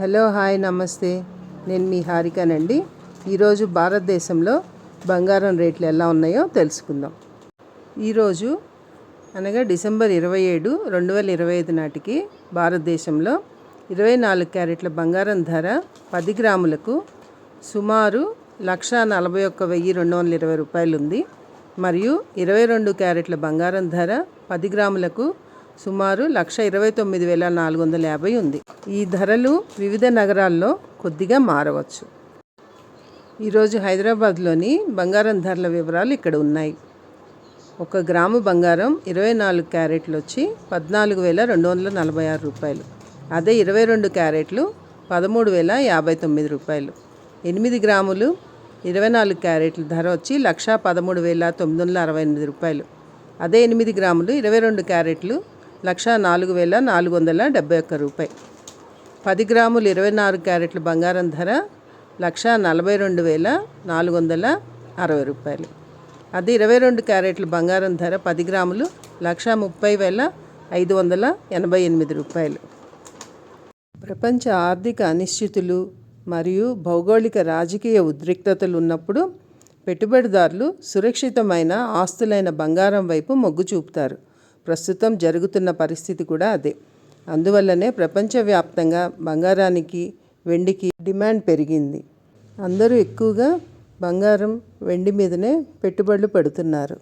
Hello hi నమస్తే. నేను మీ హారికనండి. ఈరోజు భారతదేశంలో బంగారం రేట్లు ఎలా ఉన్నాయో తెలుసుకుందాం. ఈరోజు అనగా డిసెంబర్ ఇరవై ఏడు రెండు వేల ఇరవై ఐదు నాటికి భారతదేశంలో ఇరవై నాలుగు క్యారెట్ల బంగారం ధర పది గ్రాములకు సుమారు లక్ష నలభై ఒక్క వెయ్యి రెండు వందల ఇరవై రూపాయలు ఉంది మరియు ఇరవై రెండు క్యారెట్ల బంగారం ధర పది గ్రాములకు సుమారు లక్ష ఇరవై తొమ్మిది వేల నాలుగు వందల యాభై ఉంది. ఈ ధరలు వివిధ నగరాల్లో కొద్దిగా మారవచ్చు. ఈరోజు హైదరాబాద్లోని బంగారం ధరల వివరాలు ఇక్కడ ఉన్నాయి. ఒక గ్రాము బంగారం ఇరవై నాలుగు క్యారెట్లు వచ్చి పద్నాలుగు వేల రెండు వందల నలభై ఆరు రూపాయలు. అదే ఇరవై రెండు క్యారెట్లు పదమూడు వేల యాభై తొమ్మిది రూపాయలు. ఎనిమిది గ్రాములు ఇరవై నాలుగు క్యారెట్ల ధర వచ్చి లక్ష పదమూడు వేల తొమ్మిది వందల అరవై ఎనిమిది రూపాయలు. అదే ఎనిమిది గ్రాములు ఇరవై రెండు క్యారెట్లు లక్ష నాలుగు వేల నాలుగు వందల డెబ్బై ఒక్క రూపాయి. పది గ్రాములు ఇరవై నాలుగు క్యారెట్ల బంగారం ధర లక్ష నలభై రెండు వేల నాలుగు వందల అరవై రూపాయలు. అది ఇరవై రెండు క్యారెట్ల బంగారం ధర పది గ్రాములు లక్ష ముప్పై వేల ఐదు వందల ఎనభై ఎనిమిది రూపాయలు. ప్రపంచ ఆర్థిక అనిశ్చితులు మరియు భౌగోళిక రాజకీయ ఉద్రిక్తతలు ఉన్నప్పుడు పెట్టుబడిదారులు సురక్షితమైన ఆస్తులైన బంగారం వైపు మొగ్గు చూపుతారు. ప్రస్తుతం జరుగుతున్న పరిస్థితి కూడా అదే. అందువల్లనే ప్రపంచవ్యాప్తంగా బంగారానికి వెండికి డిమాండ్ పెరిగింది. అందరూ ఎక్కువగా బంగారం వెండి మీదనే పెట్టుబడులు పెడుతున్నారు.